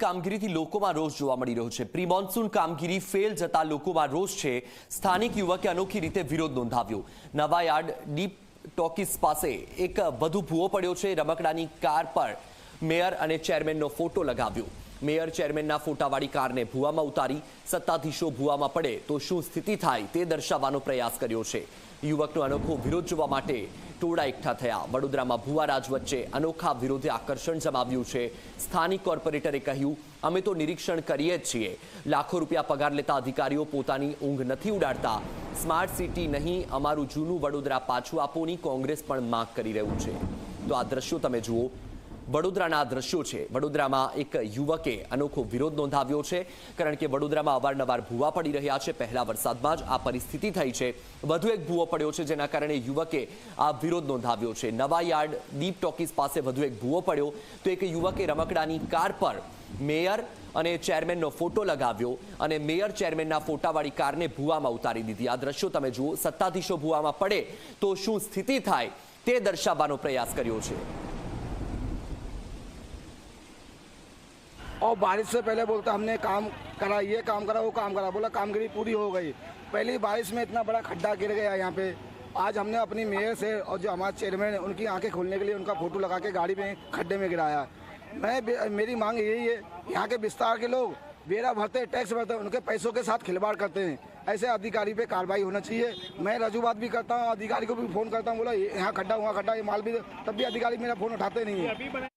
કામગીરીથી લોકોમાં રોષ જોવા મળી રહ્યો છે. પ્રી મોન્સૂન કામગીરી ફેલ જતા લોકોમાં રોષ છે. સ્થાનિક યુવકે અનોખી રીતે વિરોધ નોંધાવ્યો. નવા યાર્ડ ડીપ ટોકીસ પાસે એક વધુ ભૂવો પડ્યો છે. રમકડાની કાર પર મેયર અને ચેરમેનનો ફોટો લગાવ્યો. મેયર ચેરમેનના ફોટાવાળી કારને ભૂવામાં ઉતારી સત્તાધીશો ભૂવામાં પડે તો શું સ્થિતિ થાય તે દર્શાવવાનો પ્રયાસ કર્યો છે. યુવકનો અનોખો વિરોધ જોવા માટે ટોળા એકઠા થયા. વડોદરામાં ભુવા રાજ વચ્ચે અનોખા વિરોધે આકર્ષણ જમાવ્યું છે. સ્થાનિક કોર્પોરેટરે કહ્યું, અમે તો નિરીક્ષણ કરીએ જ છીએ. લાખો રૂપિયા પગાર લેતા અધિકારીઓ પોતાની ઊંઘ નથી ઉડાડતા. સ્માર્ટ સિટી નહીં, અમારું જૂનું વડોદરા પાછું આપોની કોંગ્રેસ પણ માંગ કરી રહ્યું છે. તો આ દ્રશ્યો તમે જુઓ. વડોદરાના દ્રશ્યો છે. વડોદરામાં એક યુવકે અનોખો વિરોધ નોંધાવ્યો છે. કારણ કે વડોદરામાં અવારનવાર ભૂવા પડી રહ્યા છે. પહેલા વરસાદમાં જ આ પરિસ્થિતિ થઈ છે. વધુ એક ભૂવો પડ્યો છે, જેના કારણે યુવકે આ વિરોધ નોંધાવ્યો છે. નવા યાર્ડ દીપ ટોકીસ પાસે વધુ એક ભૂવો પડ્યો. તો એક યુવકે રમકડાની કાર પર મેયર અને ચેરમેનનો ફોટો લગાવ્યો અને મેયર ચેરમેનના ફોટાવાળી કારને ભૂવામાં ઉતારી દીધી. આ દ્રશ્યો તમે જુઓ, સત્તાધીશો ભૂવામાં પડે તો શું સ્થિતિ થાય તે દર્શાવવાનો પ્રયાસ કર્યો છે. और बारिश से पहले बोलता, हमने काम करा, ये काम करा, वो काम करा। बोला, कामगिरी पूरी हो गई। पहली बारिश में इतना बड़ा खड्डा गिर गया यहाँ पे। आज हमने अपनी मेयर से और जो हमारे चेयरमैन है, उनकी आँखें खोलने के लिए उनका फ़ोटो लगा के गाड़ी में खड्डे में गिराया। मैं मेरी मांग यही है, यहाँ के विस्तार के लोग बेरा भरते टैक्स भरते, उनके पैसों के साथ खिलवाड़ करते हैं। ऐसे अधिकारी पे कार्रवाई होना चाहिए। मैं रजूबात भी करता हूँ, अधिकारी को भी फ़ोन करता हूँ, बोला यहाँ खड्डा, वहाँ खड्डा, ये माल भी तब भी अधिकारी मेरा फ़ोन उठाते नहीं है।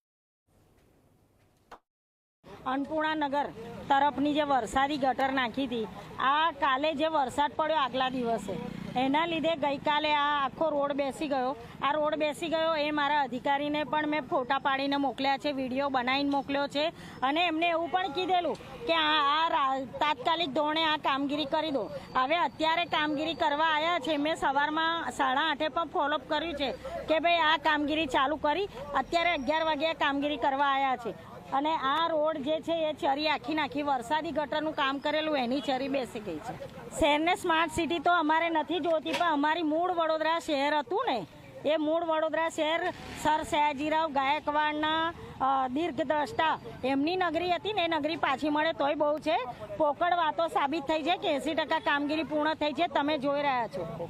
અન્નપૂર્ણા નગર તરફની જે વરસાદી ગટર નાખી હતી, આ કાલે જે વરસાદ પડ્યો આગલા દિવસે, એના લીધે ગઈકાલે આ આખો રોડ બેસી ગયો. આ રોડ બેસી ગયો એ મારા અધિકારીને પણ મેં ફોટા પાડીને મોકલ્યા છે, વીડિયો બનાવીને મોકલ્યો છે અને એમને એવું પણ કીધેલું કે આ આ તાત્કાલિક ધોરણે આ કામગીરી કરી દો. હવે અત્યારે કામગીરી કરવા આવ્યા છે, મેં સવારમાં સાડા આઠે પણ ફોલોઅપ કર્યું છે કે ભાઈ આ કામગીરી ચાલુ કરી. અત્યારે અગિયાર વાગ્યે કામગીરી કરવા આવ્યા છે. અને આ રોડ જે છે, એ ચરી આખી નાખી. વરસાદી ગટરનું કામ કરેલું, એની ચરી બેસી ગઈ છે. શહેરને સ્માર્ટ સિટી તો અમારે નથી જોતી, પણ અમારી મૂળ વડોદરા શહેર હતું ને, એ મૂળ વડોદરા શહેર સર સયાજીરાવ ગાયકવાડના દીર્ઘદ્રષ્ટા, એમની નગરી હતી ને, એ નગરી પાછી મળે તોય બહુ છે. પોકળ વાતો સાબિત થઈ છે કે એંસી ટકા કામગીરી પૂર્ણ થઈ છે, તમે જોઈ રહ્યા છો.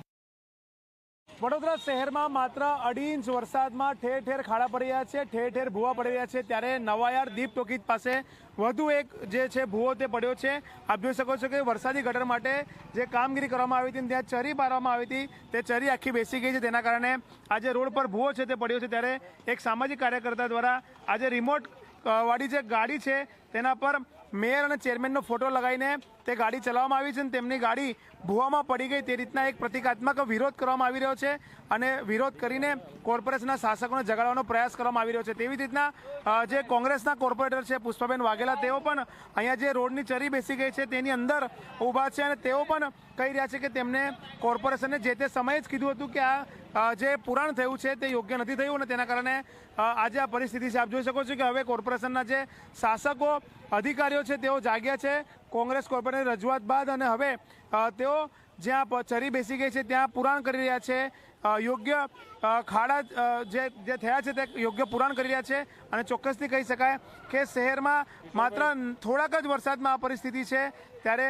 વડોદરા શહેરમાં માત્ર અઢી ઇંચ વરસાદમાં ઠેર ઠેર ખાડા પડી રહ્યા છે, ઠેર ઠેર ભૂવા પડી રહ્યા છે. ત્યારે નવાયાર દીપ ટોકીજ પાસે વધુ એક જે છે ભૂવો તે પડ્યો છે. આપ જોઈ શકો છો કે વરસાદી ગટર માટે જે કામગીરી કરવામાં આવી હતી ત્યાં ચરી પાડવામાં આવી હતી. તે ચરી આખી બેસી ગઈ છે. તેના કારણે આજે રોડ પર ભૂવો છે તે પડ્યો છે. ત્યારે એક સામાજિક કાર્યકર્તા દ્વારા આજે રિમોટ વાળી જે ગાડી છે, તેના પર મેયર અને ચેરમેનનો ફોટો લગાવીને તે ગાડી ચલાવવામાં આવી છે અને તેમની ગાડી ભૂવામાં પડી ગઈ. તે રીતના એક પ્રતિકાત્મક વિરોધ કરવામાં આવી રહ્યો છે અને વિરોધ કરીને કોર્પોરેશનના શાસકોને જગાડવાનો પ્રયાસ કરવામાં આવી રહ્યો છે. તેવી રીતના જે કોંગ્રેસના કોર્પોરેટર છે, પુષ્પાબેન વાઘેલા, તેઓ પણ અહીંયા જે રોડની ચરી બેસી ગઈ છે તેની અંદર ઊભા છે અને તેઓ પણ કહી રહ્યા છે કે તેમને કોર્પોરેશને જે તે સમયે જ કીધું હતું કે આ જે પુરાણ થયું છે તે યોગ્ય નથી થયું અને તેના કારણે આજે આ પરિસ્થિતિ છે. આપ જોઈ શકો છો કે હવે કોર્પોરેશનના જે શાસકો, અધિકારીઓ છે તેઓ જાગ્યા છે. કોંગ્રેસ કોર્પોરેટરની રજૂઆત બાદ અને હવે તેઓ જ્યાં ચરી બેસી ગઈ છે ત્યાં પુરાણ કરી રહ્યા છે. યોગ્ય ખાડા જે જે થયા છે તે યોગ્ય પુરાણ કરી રહ્યા છે અને ચોક્કસથી કહી શકાય કે શહેરમાં માત્ર થોડાક જ વરસાદમાં આ પરિસ્થિતિ છે. ત્યારે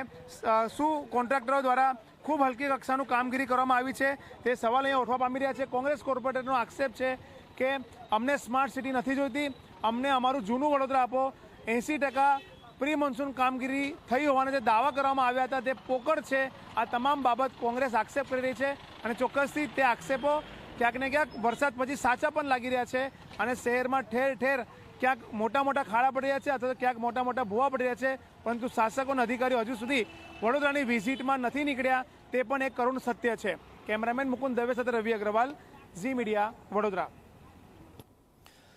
શું કોન્ટ્રાક્ટરો દ્વારા ખૂબ હલકી કક્ષાનું કામગીરી કરવામાં આવી છે તે સવાલ અહીંયા ઉઠવા પામી રહ્યા છે. કોંગ્રેસ કોર્પોરેટરનો આક્ષેપ છે કે અમને સ્માર્ટ સિટી નથી જોઈતી, અમને અમારું જૂનું વડોદરા આપો. એંસી ટકા પ્રી મોન્સૂન કામગીરી થઈ હોવાના જે દાવા કરવામાં આવ્યા હતા, તે પોકળ છે. આ તમામ બાબત કોંગ્રેસ આક્ષેપ કરી રહી છે અને ચોક્કસથી તે આક્ષેપો ક્યાંક ને ક્યાંક વરસાદ પછી સાચા પણ લાગી રહ્યા છે અને શહેરમાં ઠેર ઠેર ક્યાંક મોટા મોટા ખાડા પડી રહ્યા છે અથવા તો ક્યાંક મોટા મોટા ભૂવા પડી રહ્યા છે, પરંતુ શાસકો અને અધિકારીઓ હજુ સુધી વડોદરાની વિઝિટમાં નથી નીકળ્યા, તે પણ એક કરુણ સત્ય છે. કેમેરામેન મુકુંદ દવે સાથે રવિ અગ્રવાલ, ઝી મીડિયા, વડોદરા.